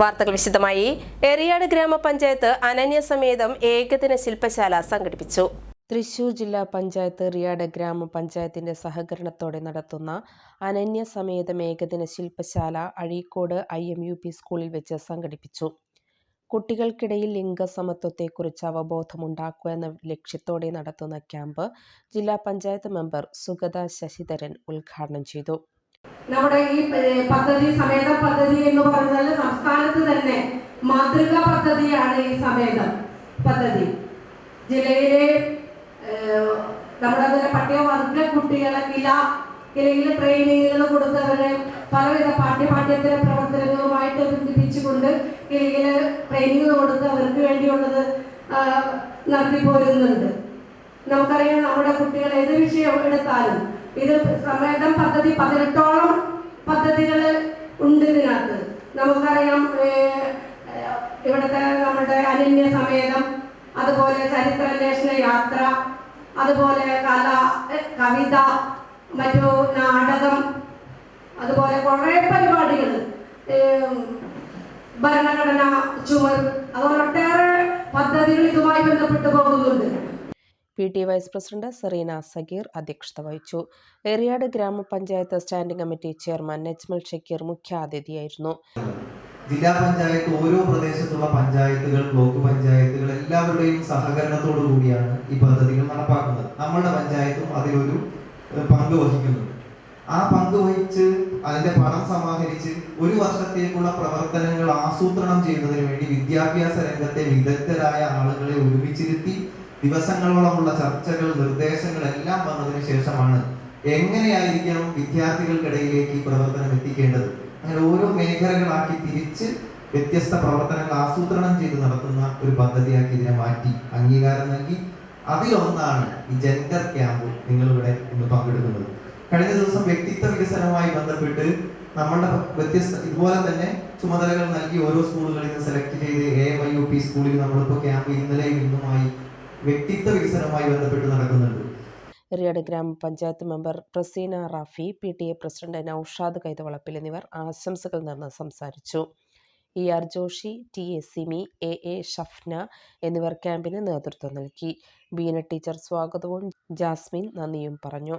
വാർത്തകൾ വിശദമായി. എറിയാട് ഗ്രാമപഞ്ചായത്ത് അനന്യസമേതം ഏകദിന ശില്പശാല സംഘടിപ്പിച്ചു. തൃശൂർ ജില്ലാ പഞ്ചായത്ത് റിയാട് ഗ്രാമപഞ്ചായത്തിന്റെ സഹകരണത്തോടെ നടത്തുന്ന അനന്യസമേതം ഏകദിന ശില്പശാല Azhikode I M U P സ്കൂളിൽ വെച്ച് സംഘടിപ്പിച്ചു. കുട്ടികൾക്കിടയിൽ ലിംഗസമത്വത്തെക്കുറിച്ച് അവബോധമുണ്ടാക്കുക എന്ന ലക്ഷ്യത്തോടെ നടത്തുന്ന ക്യാമ്പ് ജില്ലാ പഞ്ചായത്ത് മെമ്പർ സുഗത ശശിധരൻ ഉദ്ഘാടനം ചെയ്തു. നമ്മുടെ ഈ പദ്ധതി സമേത പദ്ധതി എന്ന് പറഞ്ഞാൽ സംസ്ഥാനത്ത് തന്നെ മാതൃകാ പദ്ധതിയാണ് ഈ സമേത പദ്ധതി. ജില്ലയിലെ നമ്മുടെ തന്നെ പട്ടികവർഗ കുട്ടികളെ കില കിലയിൽ ട്രെയിനിങ്ങുകൾ കൊടുത്തവരെ പലവിധ പാഠ്യ പാഠ്യേതര പ്രവർത്തനങ്ങളുമായിട്ട് ബന്ധിപ്പിച്ചുകൊണ്ട് കിലയിൽ ട്രെയിനിങ് കൊടുത്ത് അവർക്ക് വേണ്ടിയുള്ളത് നടത്തി നടത്തിപ്പോരുന്നുണ്ട്. നമുക്കറിയാം നമ്മുടെ കുട്ടികൾ ഏത് വിഷയം എടുത്താലും ഇത് സമേതം പദ്ധതി പതിനെട്ടോളം പദ്ധതികൾ ഉണ്ട് ഇതിനകത്ത്. നമുക്കറിയാം ഇവിടുത്തെ നമ്മുടെ അനന്യ സമേതം അതുപോലെ ചരിത്രാന്വേഷണ യാത്ര അതുപോലെ കല കവിത മറ്റു നാടകം അതുപോലെ കുറേ പരിപാടികൾ ഭരണഘടന ചുമർ അതുപോലെ ഒട്ടേറെ പദ്ധതികൾ ഇതുമായി ബന്ധപ്പെട്ട് പോകുന്നുണ്ട്. P T vice president Sereena Sageer അധ്യക്ഷത വഹിച്ചു. എറിയാട് ഗ്രാമപഞ്ചായത്ത് standing committee chairman Najmal Shakeer മുഖ്യാതിഥിയായിരുന്നു. ജില്ലാ പഞ്ചായത്ത് ഓരോ പ്രദേശത്തുള്ള പഞ്ചായത്തുകൾ ബ്ലോക്ക് പഞ്ചായത്തുകൾ എല്ലാവരുടെയും സഹകരണത്തോടു കൂടിയാണ് ഈ പദ്ധതികൾ നടപ്പാക്കുന്നത്. നമ്മളുടെ പഞ്ചായത്തും അതിലൊരു പങ്ക് വഹിക്കുന്നുണ്ട് ആ പങ്ക് വഹിച്ച് അതിന്റെ പണം സമാഹരിച്ച് ഒരു വർഷത്തേക്കുള്ള പ്രവർത്തനങ്ങൾ ആസൂത്രണം ചെയ്യുന്നതിന് വേണ്ടി വിദ്യാഭ്യാസ രംഗത്തെ വിദഗ്ധരായ ആളുകളെ ഒരുമിച്ചിരുത്തി ദിവസങ്ങളോളമുള്ള ചർച്ചകൾ നിർദ്ദേശങ്ങൾ എല്ലാം വന്നതിന് ശേഷമാണ് എങ്ങനെയായിരിക്കണം വിദ്യാർത്ഥികൾക്കിടയിലേക്ക് ഈ പ്രവർത്തനം എത്തിക്കേണ്ടത്? അങ്ങനെ ഓരോ മേഖലകളാക്കി തിരിച്ച് വ്യത്യസ്ത പ്രവർത്തനങ്ങൾ ആസൂത്രണം ചെയ്ത് നടത്തുന്ന ഒരു പദ്ധതിയാക്കി ഇതിനെ മാറ്റി അംഗീകാരം നൽകി. അതിലൊന്നാണ് ഈ ജെൻഡർ ക്യാമ്പ് നിങ്ങളിവിടെ ഇന്ന് പങ്കെടുക്കുന്നത്. കഴിഞ്ഞ ദിവസം വ്യക്തിത്വ വികസനവുമായി ബന്ധപ്പെട്ട് നമ്മളുടെ വ്യത്യസ്ത ഇതുപോലെ തന്നെ ചുമതലകൾ നൽകി ഓരോ സ്കൂളുകളിൽ നിന്ന് സെലക്ട് ചെയ്ത് എ വൈ യു പി സ്കൂളിൽ നമ്മളിപ്പോൾ ക്യാമ്പ് ഇന്നലെയും ഇന്നുമായി വ്യക്തിത്വ വികസനവുമായി ബന്ധപ്പെട്ട് നടക്കുന്നുണ്ട്. എറിയാട് ഗ്രാമപഞ്ചായത്ത് member Praseena Rafi P T A president Noushad Kaithavalappil എന്നിവർ ആശംസകൾ നേർന്ന് സംസാരിച്ചു. E R Joshi T A Simi A A Shafna എന്നിവർ ക്യാമ്പിന് നേതൃത്വം നൽകി. ബീന ടീച്ചർ സ്വാഗതവും ജാസ്മിൻ നന്ദിയും പറഞ്ഞു.